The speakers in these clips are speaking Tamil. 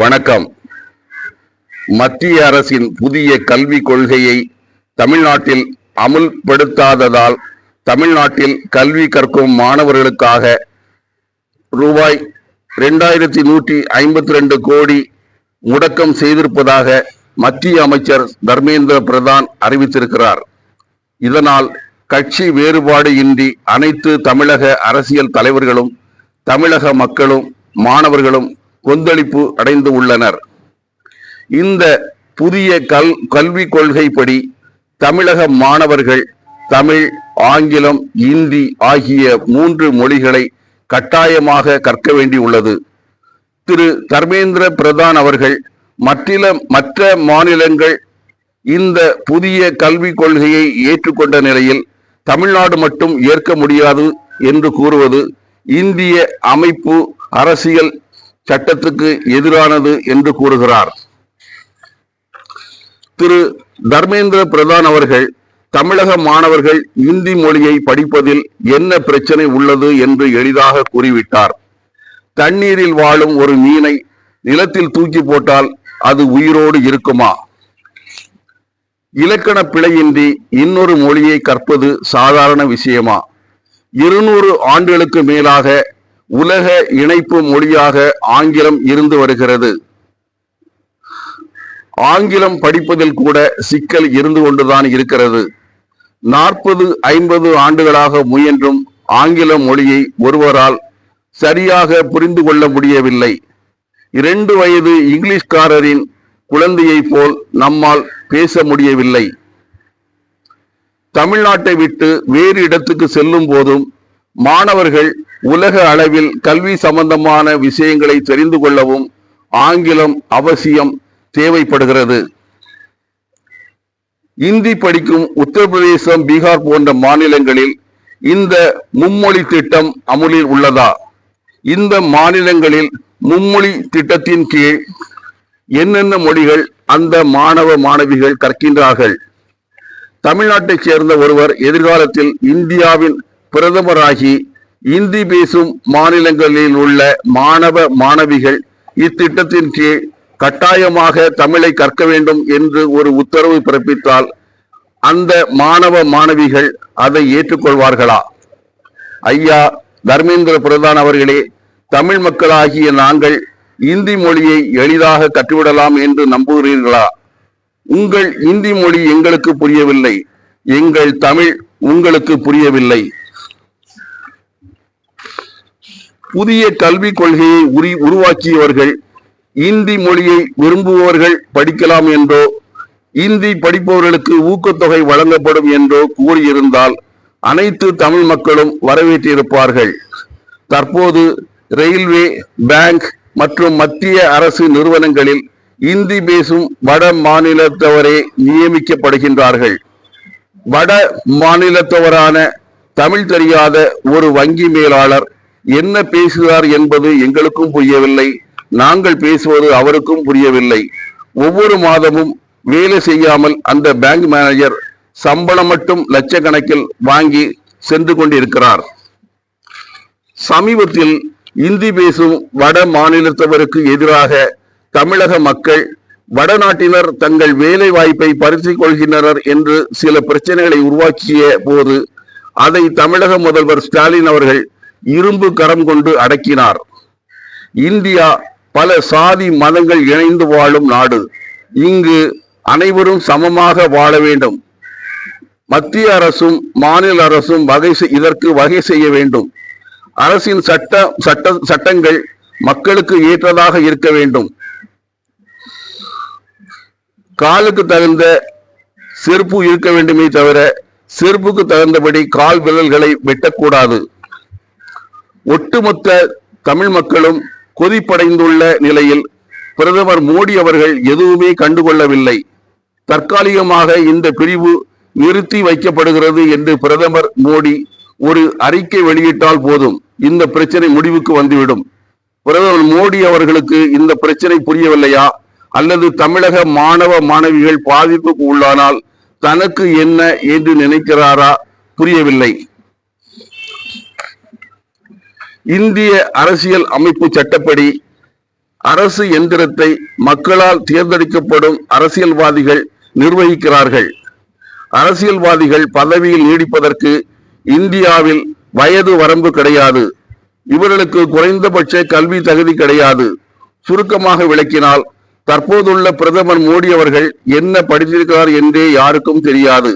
வணக்கம். மத்திய அரசின் புதிய கல்விக் கொள்கையை தமிழ்நாட்டில் அமுல்படுத்தாததால் தமிழ்நாட்டில் கல்வி கற்கும் மாணவர்களுக்காக ரூபாய் ரெண்டாயிரத்தி நூற்றி ஐம்பத்தி ரெண்டு கோடி முடக்கம் செய்திருப்பதாக மத்திய அமைச்சர் தர்மேந்திர பிரதான் அறிவித்திருக்கிறார். இதனால் கட்சி வேறுபாடு இன்றி அனைத்து தமிழக அரசியல் தலைவர்களும் தமிழக மக்களும் மாணவர்களும் கொந்தளிப்பு அடைந்து உள்ளனர். இந்த புதிய கல் கல்விக் கொள்கைப்படி தமிழக மாணவர்கள் தமிழ் ஆங்கிலம் இந்தி ஆகிய மூன்று மொழிகளை கட்டாயமாக கற்க வேண்டியுள்ளது திரு தர்மேந்திர பிரதான் அவர்கள் மற்றில மற்ற மாநிலங்கள் இந்த புதிய கல்விக் கொள்கையை ஏற்றுக்கொண்ட நிலையில் தமிழ்நாடு மட்டும் ஏற்க முடியாது என்று கூறுவது இந்திய அமைப்பு அரசியல் சட்டத்துக்கு எதிரானது என்று கூறுகிறார். திரு. தர்மேந்திர பிரதான் அவர்கள் தமிழக மாணவர்கள் இந்தி மொழியை படிப்பதில் என்ன பிரச்சனை உள்ளது என்று எளிதாக கூறிவிட்டார். தண்ணீரில் வாழும் ஒரு மீனை நிலத்தில் தூக்கி போட்டால் அது உயிரோடு இருக்குமா? இலக்கண பிழையின்றி இன்னொரு மொழியை கற்பது சாதாரண விஷயமா? இருநூறு ஆண்டுகளுக்கு மேலாக உலக இணைப்பு மொழியாக ஆங்கிலம் இருந்து வருகிறது. ஆங்கிலம் படிப்பதில் கூட சிக்கல் இருந்து கொண்டுதான் இருக்கிறது. நாற்பது ஐம்பது ஆண்டுகளாக முயன்றும் ஆங்கில மொழியை ஒருவரால் சரியாக புரிந்து கொள்ள முடியவில்லை. இரண்டு வயது இங்கிலீஷ்காரரின் குழந்தையைப் போல் நம்மால் பேச முடியவில்லை. தமிழ்நாட்டை விட்டு வேறு இடத்துக்கு செல்லும் போதும் மாணவர்கள் உலக அளவில் கல்வி சம்பந்தமான விஷயங்களை தெரிந்து கொள்ளவும் ஆங்கிலம் அவசியம் தேவைப்படுகிறது. இந்தி படிக்கும் உத்தரப்பிரதேசம் பீகார் போன்ற மாநிலங்களில் இந்த மும்மொழி திட்டம் அமுலில் உள்ளதா? இந்த மாநிலங்களில் மும்மொழி திட்டத்தின் கீழ் என்னென்ன மொழிகள் அந்த மாணவ மாணவிகள் கற்கின்றார்கள்? தமிழ்நாட்டைச் சேர்ந்த ஒருவர் எதிர்காலத்தில் இந்தியாவின் பிரதமராகி இந்தி பேசும் மாநிலங்களில் உள்ள மாணவ மாணவிகள் இத்திட்டத்தின் கீழ் கட்டாயமாக தமிழை கற்க வேண்டும் என்று ஒரு உத்தரவு பிறப்பித்தால் அந்த மாணவ மாணவிகள் அதை ஏற்றுக்கொள்வார்களா? ஐயா தர்மேந்திர பிரதான் அவர்களே தமிழ் மக்களாகிய நாங்கள் இந்தி மொழியை எளிதாக கற்றுவிடலாம் என்று நம்புகிறீர்களா? உங்கள் இந்தி மொழி எங்களுக்கு புரியவில்லை எங்கள் தமிழ் உங்களுக்கு புரியவில்லை. புதிய கல்விக் கொள்கையை உரி உருவாக்கியவர்கள் இந்தி மொழியை விரும்புபவர்கள் படிக்கலாம் என்றோ இந்தி படிப்பவர்களுக்கு ஊக்கத்தொகை வழங்கப்படும் என்றோ கூறியிருந்தால் அனைத்து தமிழ் மக்களும் வரவேற்றிருப்பார்கள். தற்போது ரயில்வே பேங்க் மற்றும் மத்திய அரசு நிறுவனங்களில் இந்தி பேசும் வட மாநிலத்தவரே நியமிக்கப்படுகின்றார்கள். வட மாநிலத்தவரான தமிழ் தெரியாத ஒரு வங்கி மேலாளர் என்ன பேசுகிறார் என்பது எங்களுக்கும் புரியவில்லை. நாங்கள் பேசுவது அவருக்கும் புரியவில்லை. ஒவ்வொரு மாதமும் வேலை செய்யாமல் அந்த பேங்க் மேனேஜர் சம்பளம் மட்டும் லட்சக்கணக்கில் வாங்கி சென்று கொண்டிருக்கிறார். சமீபத்தில் இந்தி பேசும் வட மாநிலத்தவருக்கு எதிராக தமிழக மக்கள் வடநாட்டினர் தங்கள் வேலை வாய்ப்பை பறித்துக் கொள்கின்றனர் என்று சில பிரச்சனைகளை உருவாக்கிய போது அதை தமிழக முதல்வர் ஸ்டாலின் அவர்கள் இரும்பு கரம் கொண்டு அடக்கினார். இந்தியா பல சாதி மதங்கள் இணைந்து வாழும் நாடு. இங்கு அனைவரும் சமமாக வாழ வேண்டும். மத்திய அரசும் மாநில அரசும் வகை செய்- இதற்கு வகை செய்ய வேண்டும். அரசின் சட்ட சட்ட சட்டங்கள் மக்களுக்கு ஏற்றதாக இருக்க வேண்டும். காலுக்கு தகுந்த செருப்பு இருக்க வேண்டுமே தவிர செருப்புக்கு தகுந்தபடி கால் விரல்களை வெட்டக்கூடாது. ஒட்டுமொத்த தமிழ் மக்களும் கொதிப்படைந்துள்ள நிலையில் பிரதமர் மோடி அவர்கள் எதுவுமே கண்டுகொள்ளவில்லை. தற்காலிகமாக இந்த பிரிவு நிறுத்தி வைக்கப்படுகிறது என்று பிரதமர் மோடி ஒரு அறிக்கை வெளியிட்டால் போதும். இந்த பிரச்சனை முடிவுக்கு வந்துவிடும். பிரதமர் மோடி அவர்களுக்கு இந்த பிரச்சனை புரியவில்லையா? அல்லது தமிழக மாணவ மாணவிகள் பாதிப்புக்கு உள்ளானால் தனக்கு என்ன என்று நினைக்கிறாரா? புரியவில்லை. இந்திய அரசியல் அமைப்பு சட்டப்படி அரசு எந்திரத்தை மக்களால் தேர்ந்தெடுக்கப்படும் அரசியல்வாதிகள் நிர்வகிக்கிறார்கள். அரசியல்வாதிகள் பதவியில் நீடிப்பதற்கு இந்தியாவில் வயது வரம்பு கிடையாது. இவர்களுக்கு குறைந்தபட்ச கல்வி தகுதி கிடையாது. சுருக்கமாக விளக்கினால் தற்போதுள்ள பிரதமர் மோடி அவர்கள் என்ன படித்திருக்கிறார் என்றே யாருக்கும் தெரியாது.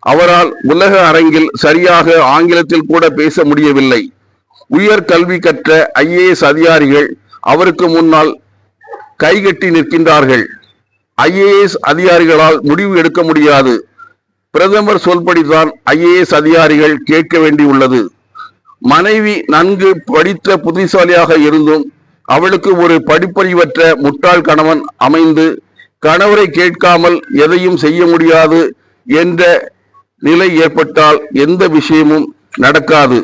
அவரால் உலக அரங்கில் சரியாக ஆங்கிலத்தில் கூட பேச முடியவில்லை. உயர் கல்வி கற்ற ஐஏஎஸ் அதிகாரிகள் அவருக்கு முன்னால் கைகட்டி நிற்கின்றார்கள். ஐஏஎஸ் அதிகாரிகளால் முடிவு எடுக்க முடியாது. பிரதமர் சொல்படிதான் ஐஏஎஸ் அதிகாரிகள் கேட்க வேண்டியுள்ளது. மனைவி நன்கு படித்த புத்திசாலியாக இருந்தும் அவளுக்கு ஒரு படிப்பறிவற்ற முட்டாள் கணவன் அமைந்து கணவரை கேட்காமல் எதையும் செய்ய முடியாது என்ற நிலை ஏற்பட்டால் எந்த விஷயமும் நடக்காது.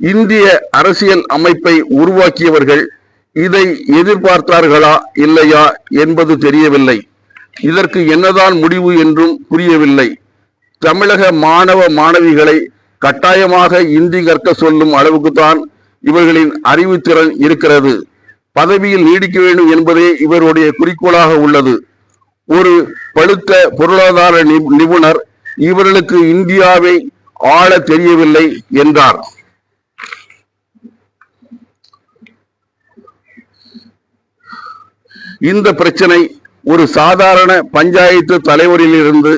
இந்திய அரசியல் அமைப்பை உருவாக்கியவர்கள் இதை எதிர்பார்த்தார்களா இல்லையா என்பது தெரியவில்லை. இதற்கு என்னதான் முடிவு என்றும் புரியவில்லை. தமிழக மாணவ மாணவிகளை கட்டாயமாக இந்தி கற்க சொல்லும் அளவுக்குத்தான் இவர்களின் அறிவுத்திறன் இருக்கிறது. பதவியில் நீடிக்க வேண்டும் என்பதே இவருடைய குறிக்கோளாக உள்ளது. ஒரு பழுத்த பொருளாதார நிபுணர் இவர்களுக்கு இந்தியாவை ஆள தெரியவில்லை என்றார். இந்த பிரச்சனை ஒரு சாதாரண பஞ்சாயத்து தலைவரிலிருந்து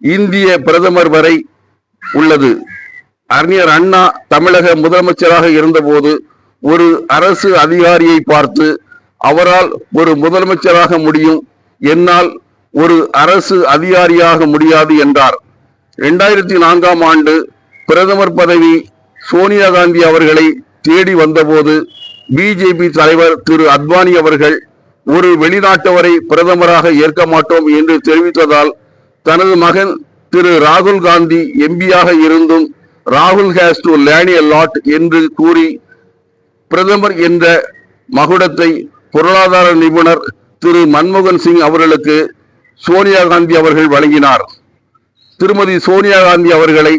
இந்திய பிரதமர் வரை உள்ளது. அறிஞர் அண்ணா தமிழக முதலமைச்சராக இருந்தபோது ஒரு அரசு அதிகாரியை பார்த்து அவரால் ஒரு முதலமைச்சராக முடியும் என்னால் ஒரு அரசு அதிகாரியாக முடியாது என்றார். இரண்டாயிரத்தி நான்காம் ஆண்டு பிரதமர் பதவி சோனியா காந்தி அவர்களை தேடி வந்தபோது பிஜேபி தலைவர் திரு அத்வானி அவர்கள் ஒரு வெளிநாட்டவரை பிரதமராக ஏற்க மாட்டோம் என்று தெரிவித்ததால் தனது மகன் திரு ராகுல் காந்தி எம்பியாக இருந்தும் ராகுல் has to learn a lot என்று கூறி பிரதமர் என்ற மகுடத்தை பொருளாதார நிபுணர் திரு மன்மோகன் சிங் அவர்களுக்கு சோனியா காந்தி அவர்கள் வழங்கினார். திருமதி சோனியா காந்தி அவர்களை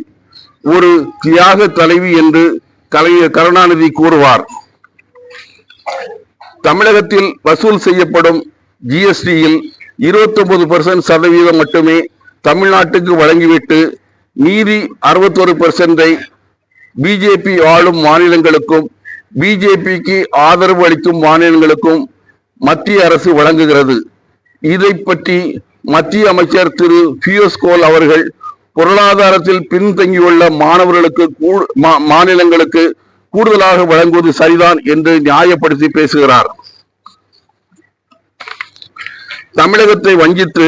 ஒரு தியாக தலைவி என்று கலைஞர் கருணாநிதி கூறுவார். தமிழகத்தில் வசூல் செய்யப்படும் ஜிஎஸ்டியில் 29% சதவீதம் மட்டுமே தமிழ்நாட்டுக்கு வழங்கிவிட்டு மீதி அறுபத்தொரு பர்சன்டை பிஜேபி ஆளும் மாநிலங்களுக்கும் பிஜேபிக்கு ஆதரவு அளிக்கும் மாநிலங்களுக்கும் மத்திய அரசு வழங்குகிறது. இதை பற்றி மத்திய அமைச்சர் திரு பியூஷ் கோல் அவர்கள் பொருளாதாரத்தில் பின்தங்கியுள்ள மாணவர்களுக்கு கூ- மா- மாநிலங்களுக்கு கூடுதலாக வழங்குவது சரிதான் என்று நியாயப்படுத்தி பேசுகிறார். தமிழகத்தை வஞ்சித்து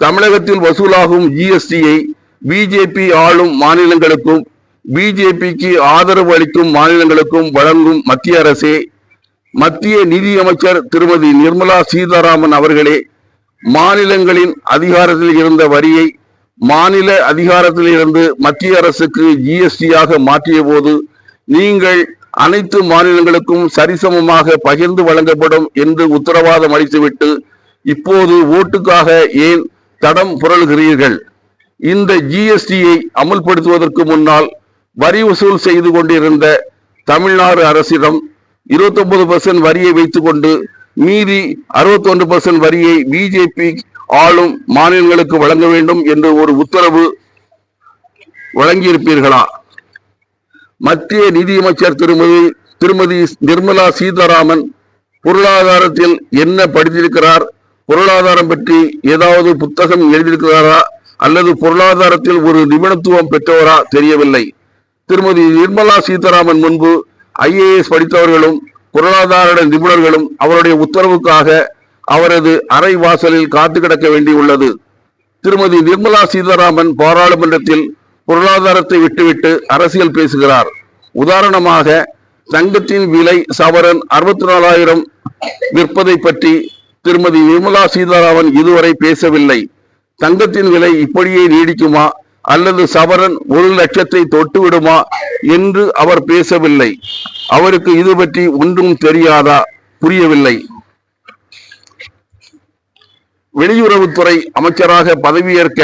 தமிழகத்தில் வசூலாகும் ஜிஎஸ்டியை பிஜேபி ஆளும் மாநிலங்களுக்கும் பிஜேபிக்கு ஆதரவு அளிக்கும் மாநிலங்களுக்கும் வழங்கும் மத்திய அரசே மத்திய நிதியமைச்சர் திருமதி நிர்மலா சீதாராமன் அவர்களே மாநிலங்களின் அதிகாரத்தில் இருந்த வரியை மாநில அதிகாரத்தில் இருந்து மத்திய அரசுக்கு ஜிஎஸ்டியாக மாற்றிய போது நீங்கள் அனைத்து மாநிலங்களுக்கும் சரிசமமாக பகிர்ந்து வழங்கப்படும் என்று உத்தரவாதம் அளித்துவிட்டு இப்போது ஓட்டுக்காக ஏன் தடம் புரளுகிறீர்கள்? இந்த ஜிஎஸ்டியை அமல்படுத்துவதற்கு முன்னால் வரி வசூல் செய்து கொண்டிருந்த தமிழ்நாடு அரசிடம் இருபத்தி ஒன்பது பர்சன்ட் வரியை வைத்துக்கொண்டு மீதி 61% வரியை பிஜேபி ஆளும் மாநிலங்களுக்கு வழங்க வேண்டும் என்று ஒரு உத்தரவு வழங்கியிருப்பீர்களா? மத்திய நிதியமைச்சர் திருமதி திருமதி நிர்மலா சீதாராமன் பொருளாதாரத்தில் என்ன படித்திருக்கிறார் பொருளாதாரம் பற்றி ஏதாவது புத்தகம் எழுதியிருக்கிறாரா அல்லது பொருளாதாரத்தில் ஒரு நிபுணத்துவம் பெற்றவரா தெரியவில்லை. திருமதி நிர்மலா சீதாராமன் முன்பு ஐஏஎஸ் படித்தவர்களும் பொருளாதார நிபுணர்களும் அவருடைய உத்தரவுக்காக அவரது அறை வாசலில் காத்து கிடக்க வேண்டியுள்ளது. திருமதி நிர்மலா சீதாராமன் பாராளுமன்றத்தில் பொருளாதாரத்தை விட்டுவிட்டு அரசியல் பேசுகிறார். உதாரணமாக தங்கத்தின் விலை சவரன் அறுபத்தி நாலாயிரம் விற்பதை பற்றி திருமதி நிர்மலா சீதாராமன் இதுவரை பேசவில்லை. தங்கத்தின் விலை இப்படியே நீடிக்குமா? அல்லது சவரன் ஒரு லட்சத்தை தொட்டுவிடுமா என்று அவர் பேசவில்லை. அவருக்கு இது பற்றி ஒன்றும் தெரியாதா? புரியவில்லை. வெளியுறவுத்துறை அமைச்சராக பதவியேற்க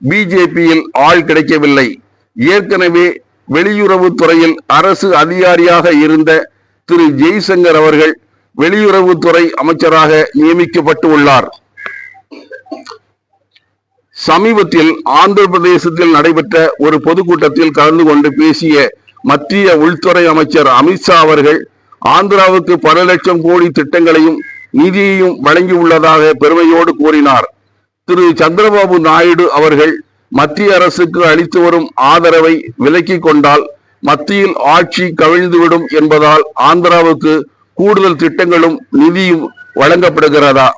பிஜேபியில் ஆள் கிடைக்கவில்லை. ஏற்கனவே வெளியுறவுத்துறையில் அரசு அதிகாரியாக இருந்த திரு. ஜெய்சங்கர் அவர்கள் வெளியுறவுத்துறை அமைச்சராக நியமிக்கப்பட்டு உள்ளார். சமீபத்தில் ஆந்திர பிரதேசத்தில் நடைபெற்ற ஒரு பொதுக்கூட்டத்தில் கலந்து கொண்டு பேசிய மத்திய உள்துறை அமைச்சர் அமித்ஷா அவர்கள் ஆந்திராவுக்கு பல லட்சம் கோடி திட்டங்களையும் நிதியையும் வழங்கியுள்ளதாக பெருமையோடு கூறினார். திரு சந்திரபாபு நாயுடு அவர்கள் மத்திய அரசுக்கு அளித்து வரும் ஆதரவை விலக்கிக் கொண்டால் மத்தியில் ஆட்சி கவிழ்ந்துவிடும் என்பதால் ஆந்திராவுக்கு கூடுதல் திட்டங்களும் நிதியும் வழங்கப்படுகிறதா?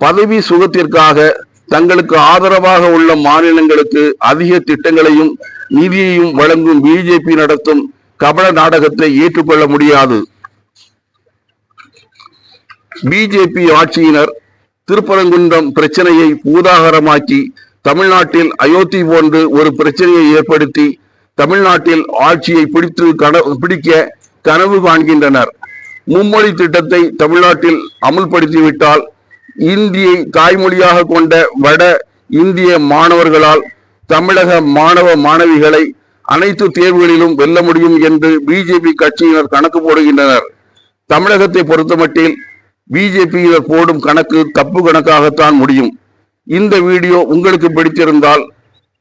பதவி சுகத்திற்காக தங்களுக்கு ஆதரவாக உள்ள மாநிலங்களுக்கு அதிக திட்டங்களையும் நிதியையும் வழங்கும் பிஜேபி நடத்தும் கபல நாடகத்தை ஏற்றுக்கொள்ள முடியாது. பிஜேபி ஆட்சியினர் திருப்பரங்குன்றம் பிரச்சனையை பூதாகரமாக்கி தமிழ்நாட்டில் அயோத்தி போன்று ஒரு பிரச்சனையை ஏற்படுத்தி தமிழ்நாட்டில் ஆட்சியை பிடித்து கன பிடிக்க கனவு காண்கின்றனர். மும்மொழி திட்டத்தை தமிழ்நாட்டில் அமுல்படுத்திவிட்டால் இந்தியை தாய்மொழியாக கொண்ட வட இந்திய மாணவர்களால் தமிழக மாணவ மாணவிகளை அனைத்து தேர்வுகளிலும் வெல்ல முடியும் என்று பிஜேபி கட்சியினர் கணக்கு போடுகின்றனர். தமிழகத்தை பொறுத்தமட்டில் பிஜேபியினர் போடும் கணக்கு தப்பு கணக்காகத்தான் முடியும். இந்த வீடியோ உங்களுக்கு பிடித்திருந்தால்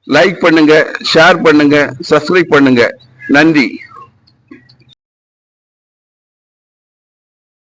லைக் பண்ணுங்க ஷேர் பண்ணுங்க சப்ஸ்கிரைப் பண்ணுங்க. நன்றி.